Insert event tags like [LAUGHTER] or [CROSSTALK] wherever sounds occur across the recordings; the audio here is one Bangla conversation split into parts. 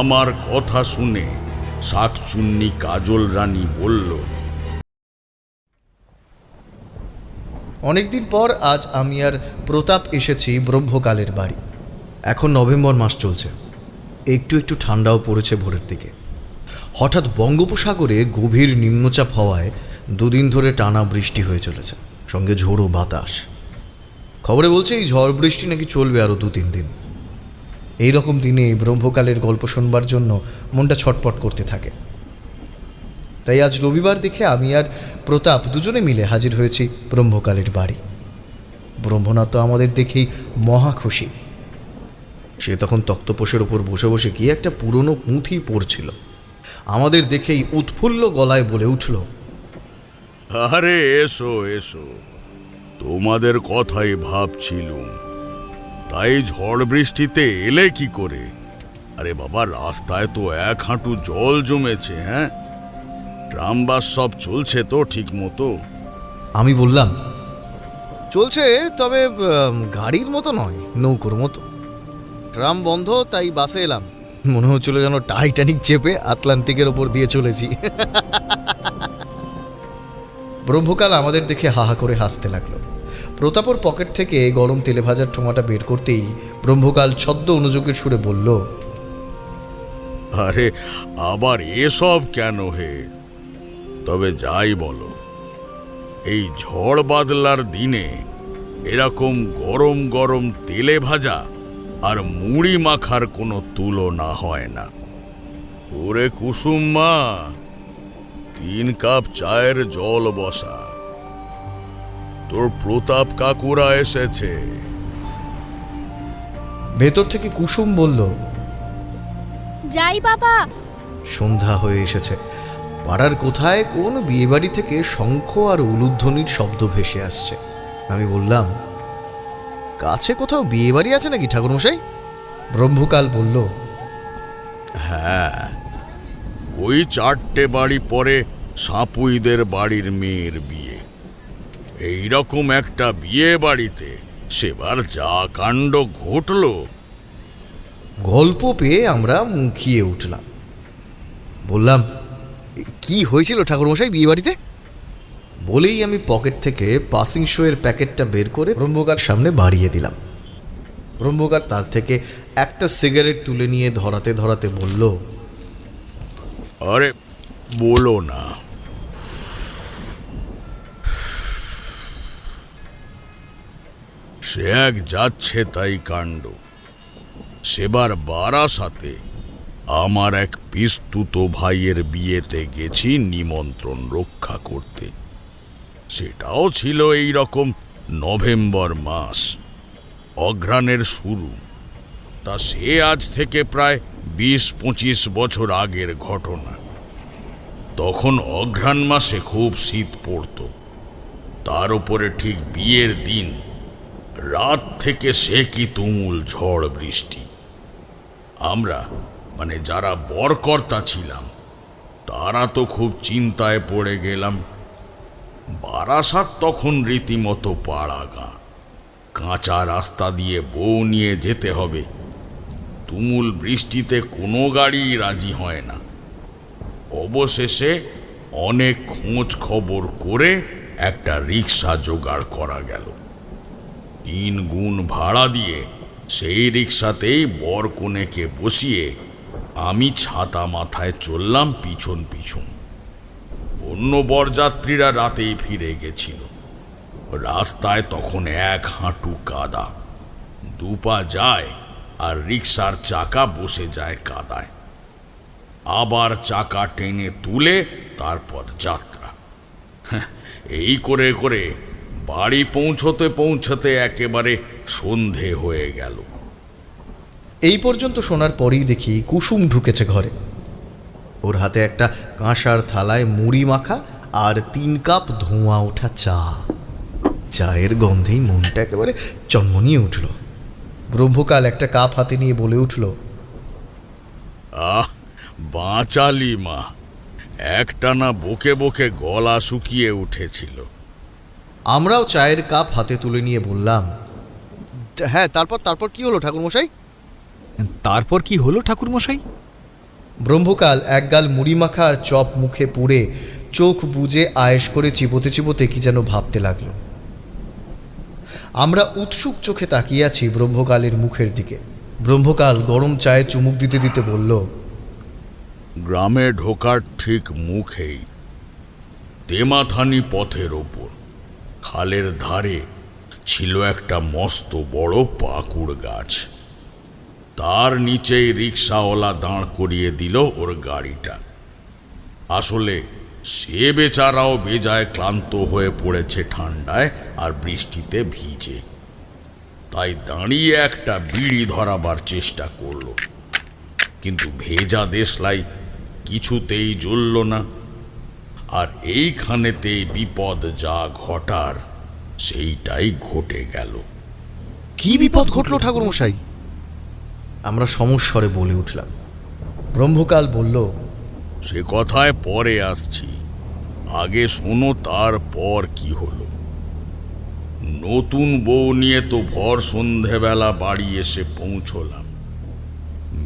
আমার কথা শুনে শাকচুন্নি কাজল রানী বলল, অনেকদিন পর আজ আমি আর প্রতাপ এসেছি ব্রহ্মকালের বাড়ি। এখন নভেম্বর মাস চলছে। একটু একটু ঠান্ডাও পড়েছে ভোরের দিকে। হঠাৎ বঙ্গোপসাগরে গভীর নিম্নচাপ হওয়ায় দুদিন ধরে টানা বৃষ্টি হয়ে চলেছে, সঙ্গে ঝোড়ো বাতাস। খবরে বলছে, এই ঝড় বৃষ্টি নাকি চলবে আরও দু তিন দিন। এই রকম দিনে ব্রহ্মকালের গল্প শোনবার জন্য মনটা ছটপট করতে থাকে। তাই আজ রবিবার দেখে আমি আর প্রতাপ দুজনে মিলে হাজির হয়েছি ব্রহ্মকালের বাড়ি। ব্রহ্মনাথ তো আমাদের দেখেই মহা খুশি। সে তখন তক্তপোষের ওপর বসে বসে কি একটা পুরনো পুঁথি পড়ছিল। আমাদের দেখেই উৎফুল্ল গলায় বলে উঠল, আরে, এসো এসো। তোমাদের কথাই ভাবছিলুম। তাই ঝড় বৃষ্টিতে এলে কি করে? আরে বাবা, রাস্তায় তো এক হাঁটু জল জমেছে হ্যাঁ? ট্রাম বাস সব চলছে তো ঠিক মতো আমি বললাম, চলছে, তবে গাড়ির মতো নয়, নৌকোর মতো। ট্রাম বন্ধ, তাই বাসে এলাম। মনে হচ্ছিল যেন টাইটানিক চেপে আটলান্টিকের ওপর দিয়ে চলেছি। [LAUGHS] ব্রহ্মকাল আমাদের দেখে হাহা করে হাসতে লাগল। প্রতাপর পকেট থেকে গরম তেলে ভাজার টোমাটা বের করতেই ব্রহ্মকাল ছদ্ম অনুযোগের সুরে বলল, আরে, আবার এসব কেন হে? তবে যাই বলো, এই ঝড় বাদলার দিনে এরকম গরম গরম তেলে ভাজা আর মুড়ি মাখার কোনো তুলনা হয় না। ওরে কুসুম মা তিন কাপ চায়ের জল বসা। তোর প্রতাপ কাকুরা এসেছে। ভেতর থেকে কুসুম বলল যাই বাবা। সন্ধ্যা হয়ে এসেছে। পাড়ার কোথায় কোন বিয়েবাড়ি থেকে শঙ্খ আর উলুধ্বনির শব্দ ভেসে আসছে। আমি বললাম কাছে কোথাও বিয়েবাড়ি আছে নাকি ঠাকুরমশাই? ব্রহ্মকাল বলল হ্যাঁ ওই চারটে বাড়ি পরে সাপুইদের বাড়ির মেয়ের বিয়ে। এই রকম একটা বিয়ে বাড়িতে সেবার যা কাণ্ড ঘটলো। গল্প পেয়ে আমরা মুখিয়ে উঠলাম। বললাম কি হয়েছিল ঠাকুরমশাই বিয়েবাড়িতে বলেই আমি পকেট থেকে পাসিং শোয়ের প্যাকেটটা বের করে ব্রহ্মকার সামনে বাড়িয়ে দিলাম। ব্রহ্মকার তার থেকে একটা সিগারেট তুলে নিয়ে ধরাতে ধরাতে বলল আরে বলো না। সে এক যাচ্ছে তাই কাণ্ড। সেবার বারাসাতে আমার এক পিস্তুত ভাইয়ের বিয়েতে গেছি নিমন্ত্রণ রক্ষা করতে। সেটাও ছিল এই রকম নভেম্বর মাস, অঘ্রাণের শুরু। তা সে আজ থেকে প্রায় বিশ পঁচিশ বছর আগের ঘটনা। তখন অঘ্রাণ মাসে খুব শীত পড়ত। তার উপরে ঠিক বিয়ের দিন রাত থেকে সে কি তুমুল ঝড় বৃষ্টি? আমরা মানে যারা বরকর্তা ছিলাম, তারা তো খুব চিন্তায় পড়ে গেলাম। বারাসাত তখন রীতিমতো পাড়া গাঁ কাঁচা রাস্তা দিয়ে বউ নিয়ে যেতে হবে। তুমুল বৃষ্টিতে কোনো গাড়ি রাজি হয় না। অবশেষে অনেক খোঁজ খবর করে একটা রিক্সা জোগাড় করা গেল। তিন গুণ ভাড়া দিয়ে সেই রিক্সাতেই বর কনেকে বসিয়ে আমি ছাতা মাথায় চললাম পিছন পিছন। অন্য বরযাত্রীরা রাতেই ফিরে গেছিল। রাস্তায় তখন এক হাঁটু কাদা। দুপা যায় আর রিক্সার চাকা বসে যায় কাদায়। আবার চাকা টেনে তুলে তারপর যাত্রা। হ্যাঁ, এই করে করে বাড়ি পৌঁছতে পৌঁছতে একেবারে সন্ধে হয়ে গেল। এই পর্যন্ত শোনার পরেই দেখি কুসুম ঢুকেছে ঘরে। ওর হাতে একটা কাঁসার থালায় মুড়ি মাখা আর তিন কাপ ধোঁয়া ওঠা চা। চায়ের গন্ধেই মনটা একেবারে চন্মনিয়ে উঠল। ব্রহ্মকাল একটা কাপ হাতে নিয়ে বলে উঠল আহ বাঁচালি মা। একটানা বকে বকে গলা শুকিয়ে উঠেছিল। আমরাও চায়ের কাপ হাতে তুলে নিয়ে বললাম হ্যাঁ তারপর তারপর কি হলো ঠাকুরমশাই? তারপর কি হলো ঠাকুরমশাই? ব্রহ্মকাল একগাল মুড়ি মাখা আর চপ মুখে পুড়ে চোখ বুজে আয়েশ করে চিবোতে চিবোতে কি যেন ভাবতে লাগল। আমরা উৎসুক চোখে তাকিয়ে আছি ব্রহ্মকালের মুখের দিকে। ব্রহ্মকাল গরম চায়ে চুমুক দিতে দিতে বলল গ্রামে ঢোকার ঠিক মুখেই তেমাথানি পথের ওপর। খালের ধারে ছিল একটা মস্ত বড় পাকুড় গাছ। তার নিচেই রিক্সাওয়ালা দাঁড় করিয়ে দিল ওর গাড়িটা। আসলে সে বেচারাও বেজায় ক্লান্ত হয়ে পড়েছে ঠান্ডায় আর বৃষ্টিতে ভিজে। তাই দাঁড়িয়ে একটা বিড়ি ধরাবার চেষ্টা করল। কিন্তু ভেজা দেশলাই কিছুতেই জ্বলল না। আর এইখানেতে বিপদ যা ঘটার সেইটাই ঘটে গেল। কি বিপদ ঘটলো ঠাকুরমশাই? আমরা সমস্বরে বলে উঠলাম। ব্রহ্মকাল বলল সে কথায় পরে আসছি। আগে শোনো তারপর কি হলো। নতুন বউ নিয়ে তো ভর সন্ধেবেলা বাড়ি এসে পৌঁছলাম।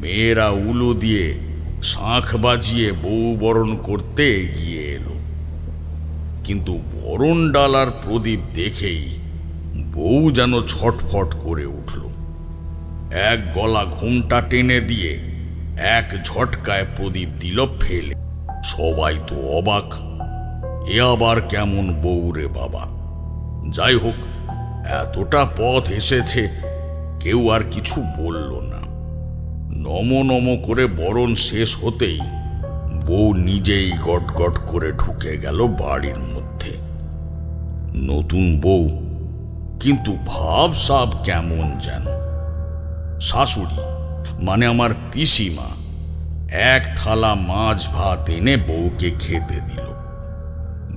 মেয়েরা উলো দিয়ে শাঁখ বাজিয়ে বউ বরণ করতে এগিয়ে এলো। কিন্তু বরণ ডালার প্রদীপ দেখেই বউ যেন ছটফট করে উঠল। এক গলা ঘুমটা টেনে দিয়ে এক ঝটকায় প্রদীপ দিল ফেলে। সবাই তো অবাক, এ আবার কেমন বউ রে বাবা। যাই হোক, এতটা পথ এসেছে, কেউ আর কিছু বলল না। নম নম করে বরণ শেষ হতেই বউ নিজেই গট গট করে ঢুকে গেল বাড়ির মধ্যে। নতুন বউ, কিন্তু ভাব সাব কেমন যেন। শাশুড়ি মানে আমার পিসিমা, এক থালা মাছ ভাত এনে বউকে খেতে দিল।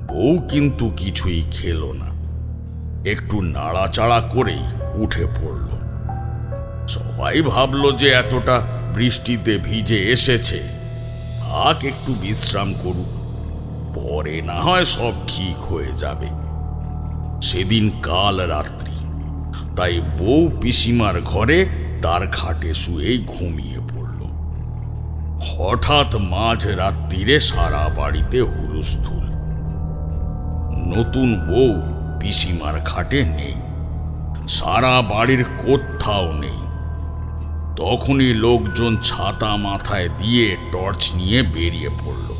বউ কিন্তু কিছুই খেল না। একটু নাড়াচাড়া করেই উঠে পড়ল। সবাই ভাবলো যে এতটা বৃষ্টিতে ভিজে এসেছে। থাক, একটু বিশ্রাম করুক। পরে না হয় সব ঠিক হয়ে যাবে। সেদিন কাল রাত্রি। তাই বউ পিসিমার ঘরে তার খাটে শুয়েই ঘুমিয়ে পড়ল। হঠাৎ মাঝ রাত্রিরে সারা বাড়িতে হুলস্থুল নতুন বউ পিসিমার খাটে নেই। সারা বাড়ির কোথাও নেই। তখনই লোকজন ছাতা মাথায় দিয়ে টর্চ নিয়ে বেরিয়ে পড়ল।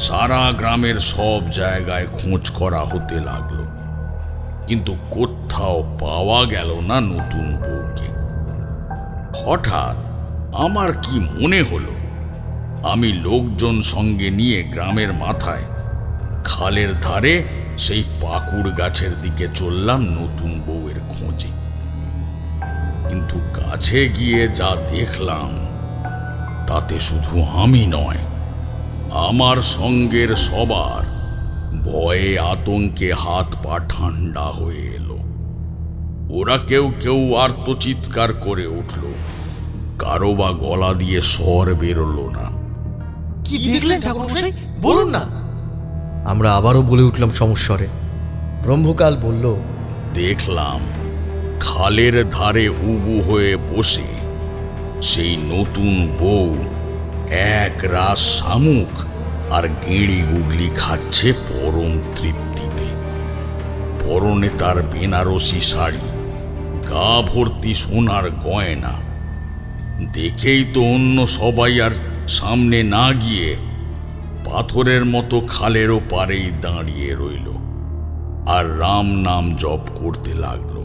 সারা গ্রামের সব জায়গায় খোঁজ করা হতে লাগল। কিন্তু কোথাও পাওয়া গেল না নতুন বউকে। হঠাৎ আমার কি মনে হলো, আমি লোকজন সঙ্গে নিয়ে গ্রামের মাথায় খালের ধারে সেই পাকুড় গাছের দিকে চললাম নতুন বউয়ের খোঁজে। কিন্তু কাছে গিয়ে যা দেখলাম তাতে শুধু আমি নয় আমার সঙ্গের সবার ভয়ে আতঙ্কে হাত পা ঠান্ডা হয়ে এলো। ওরা কেউ কেউ আর্তচিৎকার করে উঠল কারও বা গলা দিয়ে স্বর বেরোলো না। কি দেখলেন ঠাকুরমশাই? বলুন না। আমরা আবারও বলে উঠলাম সমস্বরে। ব্রহ্মকাল বলল দেখলাম খালের ধারে উবু হয়ে বসে। সেই নতুন বউ এক রাস শামুক আর গেঁড়ি গুগলি খাচ্ছে পরম তৃপ্তিতে। পরনে তার বেনারসি শাড়ি, গা ভর্তি সোনার গয়না। দেখেই তো অন্য সবাই আর সামনে না গিয়ে পাথরের মতো খালেরও পারেই দাঁড়িয়ে রইল। আর রাম নাম জপ করতে লাগল।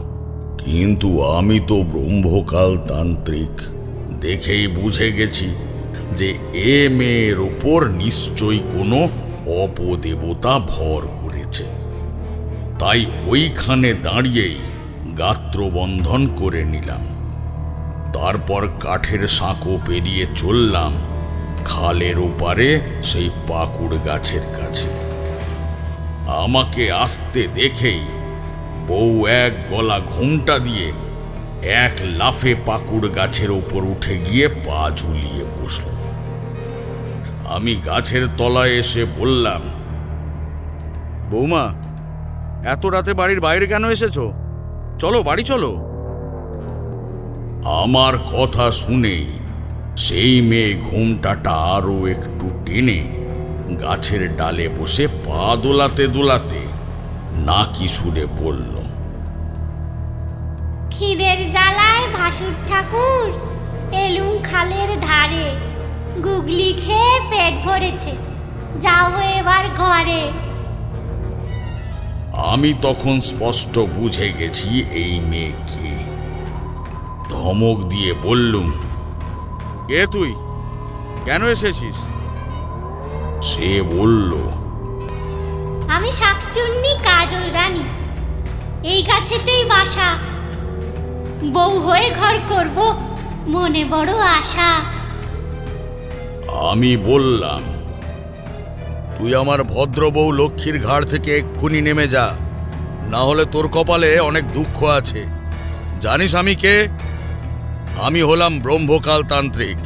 কিন্তু আমি তো ব্রহ্মকাল তান্ত্রিক। দেখেই বুঝে গেছি যে এ মেয়ের ওপর নিশ্চয়ই কোনো অপদেবতা ভর করেছে। তাই ওইখানে দাঁড়িয়েই গাত্রবন্ধন করে নিলাম। তারপর কাঠের সাঁকো পেরিয়ে চললাম খালের ওপারে সেই পাকুড় গাছের কাছে। আমাকে আসতে দেখেই বউ এক গলা ঘুমটা দিয়ে এক লাফে পাকুড় গাছের ওপর উঠে গিয়ে পা ঝুলিয়ে বসল। আমি গাছের তলায় এসে বললাম, বৌমা, এত রাতে বাড়ির বাইরে কেন এসেছ? চলো, বাড়ি চলো। আমার কথা শুনেই সেই মেয়ে ঘুমটাটা আরও একটু টেনে গাছের ডালে বসে পা দোলাতে দোলাতে নাকি সুরে বলল খিদের জ্বালায় ভাসুর ঠাকুর এলুম খালের ধারে গুগলি খেয়ে পেট ভরেছে যাও এবার ঘরে। আমি তখন স্পষ্ট বুঝে গেছি এই মেয়েকে। ধমক দিয়ে বললুম কে তুই কেন এসেছিস? সে বলল আমি শাকচুন্নি, কাজল রানী। এই গাছেতেই বাসা। বউ হয়ে ঘর করব, মনে বড় আশা। আমি বললাম, তুই আমার ভদ্র বউ লক্ষ্মীর ঘাড় থেকে এক্ষুনি নেমে যা, না হলে তোর কপালে অনেক দুঃখ আছে। জানিস আমি কে? আমি হলাম ব্রহ্মকাল তান্ত্রিক।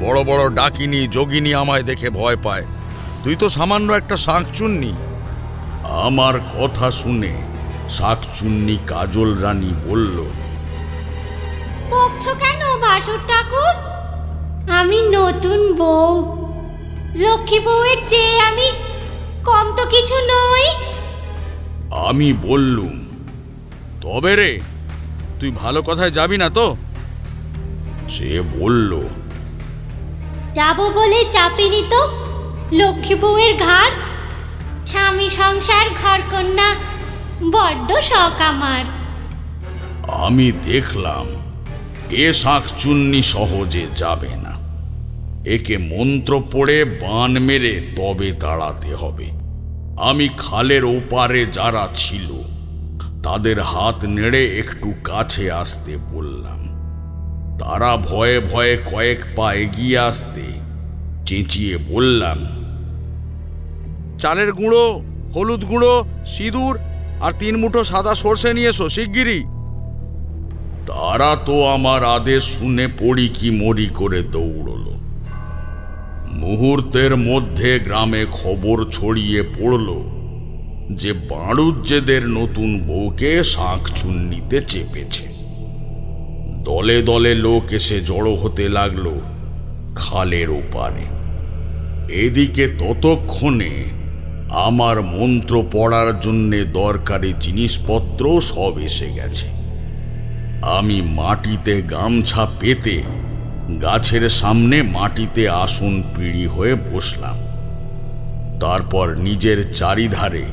বড় বড় ডাকিনী, যোগিনী আমায় দেখে ভয় পায়। তুই তো সামান্য একটা শাঁকচুন্নি। আমার কথা শুনে শাকচুন্নি কাজল রানী বলল বকছো কেন ভাসুর ঠাকুর? আমি নতুন বউ। লক্ষ্মী বউয়ের চেয়ে আমি কম তো কিছু নই। আমি বললুম তবে রে তুই ভালো কথায় যাবি না তো? সে বলল যাব বলে চাপিনি তো লক্ষ্মী বউয়ের ঘাড়? স্বামী সংসার ঘর কন্যা, বড্ড শখ আমার। আমি দেখলাম এ শাঁখ চুন্নি সহজে যাবে না। একে মন্ত্র পড়ে বান মেরে তবে তাড়াতে হবে। আমি খালের ওপারে যারা ছিল, তাদের হাত নেড়ে একটু কাছে আসতে বললাম। তারা ভয়ে ভয়ে কয়েক পা এগিয়ে আসতে চেঁচিয়ে বললাম চালের গুঁড়ো, হলুদ গুঁড়ো, সিঁদুর আর তিন মুঠো সাদা সর্ষে নিয়ে এসো শিগগিরই। তারা তো আমার আদেশ শুনে পড়ি কি মরি করে দৌড়লো। মুহূর্তের মধ্যে গ্রামে খবর ছড়িয়ে পড়ল যে বাড়ুজ্যেদের নতুন বউকে শাঁখ চুন্নিতে চেপেছে। দলে দলে লোক এসে জড়ো হতে লাগল খালের ওপারে। এদিকে ততক্ষণে আমার মন্ত্র পড়ার জন্যে দরকারি জিনিসপত্র সব এসে গেছে। আমি মাটিতে গামছা পেতে গাছের সামনে মাটিতে আসন পিড়ি হয়ে বসলাম। তারপর নিজের চারিধারে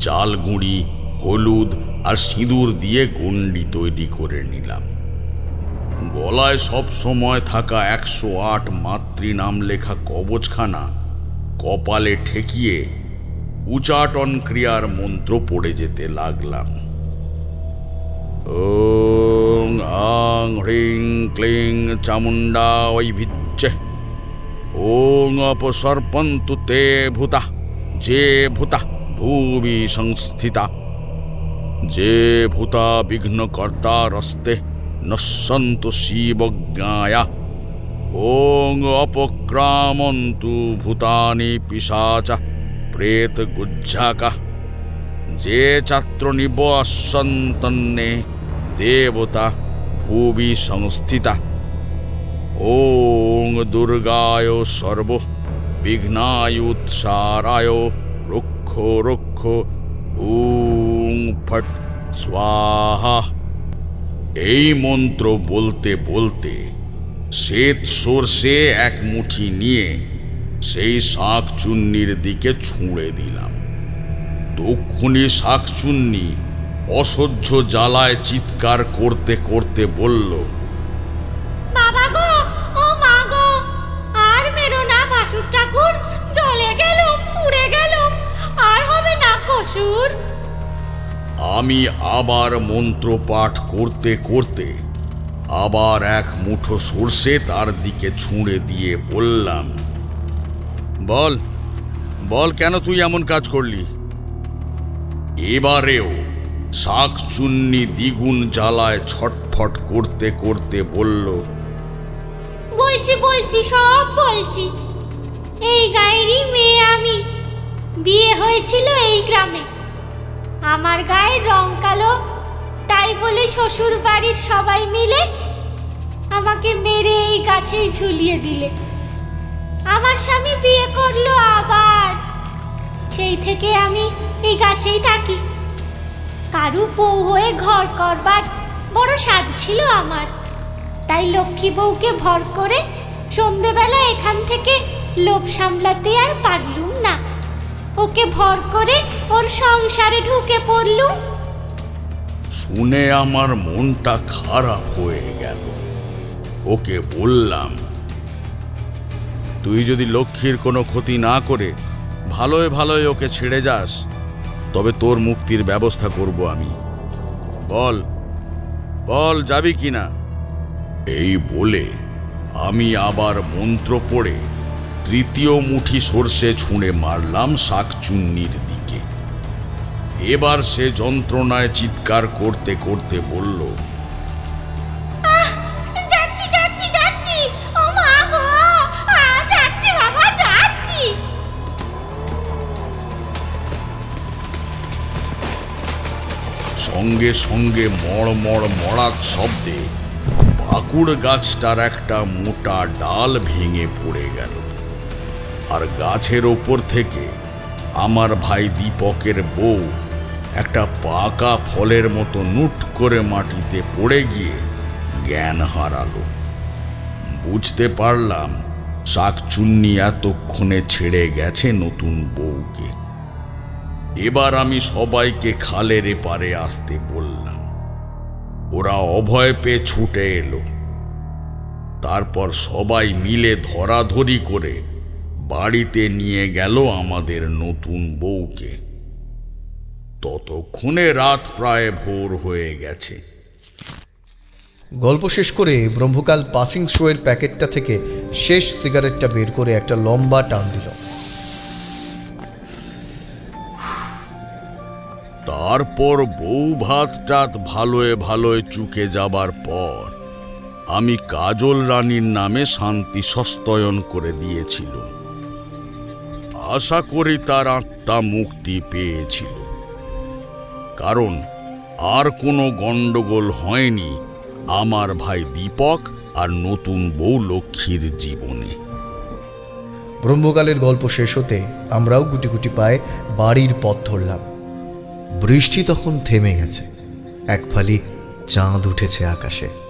চাল গুঁড়ি, হলুদ আর সিঁদুর দিয়ে গণ্ডি তৈরি করে নিলাম। গলায় সব সময় থাকা একশো আট মাতৃ নাম লেখা কবচখানা কপালে ঠেকিয়ে উচাটন ক্রিয়ার মন্ত্র পড়ে যেতে লাগলাম। ওং, আং, হ্রিং, ক্লিং, চামুণ্ডা, ঐভিচ্যে। ওং, অপসর্পন্তু তে ভূতা, যে ভূতা, ভূমি সংস্থিতা। যে ভূতা বিঘ্নকর্তা রস্তে শিবজ্ঞায়া। ওং, অপক্রামন্তু ভূতানি পিশাচ। প্রেত গুজ্জাকা যে ছাত্র নিবসন্তন্নে দেবতা ভুবি সংস্থিতা ওং দুর্গায় সর্ব বিঘ্নায়ুৎসারায় রুক্ষ রুক্ষ ওং ফট স্বাহা এই মন্ত্র বলতে বলতে শ্বেত সর্ষে এক মুঠি নিয়ে সেই শাঁখ চুন্নির দিকে ছুঁড়ে দিলাম। তক্ষুনি শাকচুন্নি অসহ্য জ্বালায় চিৎকার করতে করতে বলল বাবা গো ও মা গো আর মেরো না ভাসুর ঠাকুর চলে গেলুম পুড়ে গেলুম আর হবে না কসুর। আমি আবার মন্ত্র পাঠ করতে করতে আবার এক মুঠো সর্ষে তার দিকে ছুঁড়ে দিয়ে বললাম বল। বল কেন তুই এমন কাজ করলি? এবারেও শাক চুন্নি দ্বিগুণ জ্বালায় ছটফট করতে করতে বলল, বলছি বলছি, সব বলছি। এই গায়েরই মেয়ে আমি। বিয়ে হয়েছিল এই গ্রামে। আমার গায়ের রং কালো, তাই বলে শ্বশুর বাড়ির সবাই মিলে আমাকে মেরে এই গাছেই ঝুলিয়ে দিলে। আমার স্বামী বিয়ে করল আবার। সেই থেকে আমি এই গাছেই থাকি। কারু বউ হয়ে ঘর করবার বড় স্বাদ ছিল আমার। তাই লক্ষ্মী বউকে ভর করে সন্ধেবেলা এখান থেকে লোভ সামলাতে আর পারলুম না। ওকে ভর করে ওর সংসারে ঢুকে পড়লুম। শুনে আমার মনটা খারাপ হয়ে গেল। ওকে বললাম তুই যদি লক্ষ্মীর কোনো ক্ষতি না করে ভালোয় ভালোয় ওকে ছেড়ে যাস, তবে তোর মুক্তির ব্যবস্থা করব আমি। বল বল যাবি কি না? এই বলে আমি আবার মন্ত্র পড়ে তৃতীয় মুঠি সর্ষে ছুঁড়ে মারলাম শাকচুন্নির দিকে। এবার সে যন্ত্রণায় চিৎকার করতে করতে বলল সঙ্গে সঙ্গে মড় মড় মড়াক শব্দে পাকুড় গাছটার একটা মোটা ডাল ভেঙে পড়ে গেল। আর গাছের ওপর থেকে আমার ভাই দীপকের বউ একটা পাকা ফলের মতো নুট করে মাটিতে পড়ে গিয়ে জ্ঞান হারালো। বুঝতে পারলাম শাকচুন্নি এতক্ষণে ছেড়ে গেছে নতুন বউকে। এবার আমি সবাইকে খালের এপারে আসতে বললাম। ওরা অভয় পেয়ে ছুটে এলো। তারপর সবাই মিলে ধরাধরি করে বাড়িতে নিয়ে গেল আমাদের নতুন বউকে। ততক্ষণে রাত প্রায় ভোর হয়ে গেছে। গল্প শেষ করে ব্রহ্মকাল পাসিং শোয়ের প্যাকেটটা থেকে শেষ সিগারেটটা বের করে একটা লম্বা টান দিল। তারপর বউ ভাত টাত ভালোয় ভালোয় চুকে যাবার পর আমি কাজল রানীর নামে শান্তি সস্তয়ন করে দিয়েছিল। আশা করি তার আত্মা মুক্তি পেয়েছিল। কারণ আর কোনো গণ্ডগোল হয়নি আমার ভাই দীপক আর নতুন বউ লক্ষ্মীর জীবনে। ব্রহ্মকালের গল্প শেষ হতে আমরাও গুটি গুটি পায়ে বাড়ির পথ ধরলাম। বৃষ্টি তখন থেমে গেছে। এক ফালি চাঁদ উঠেছে আকাশে।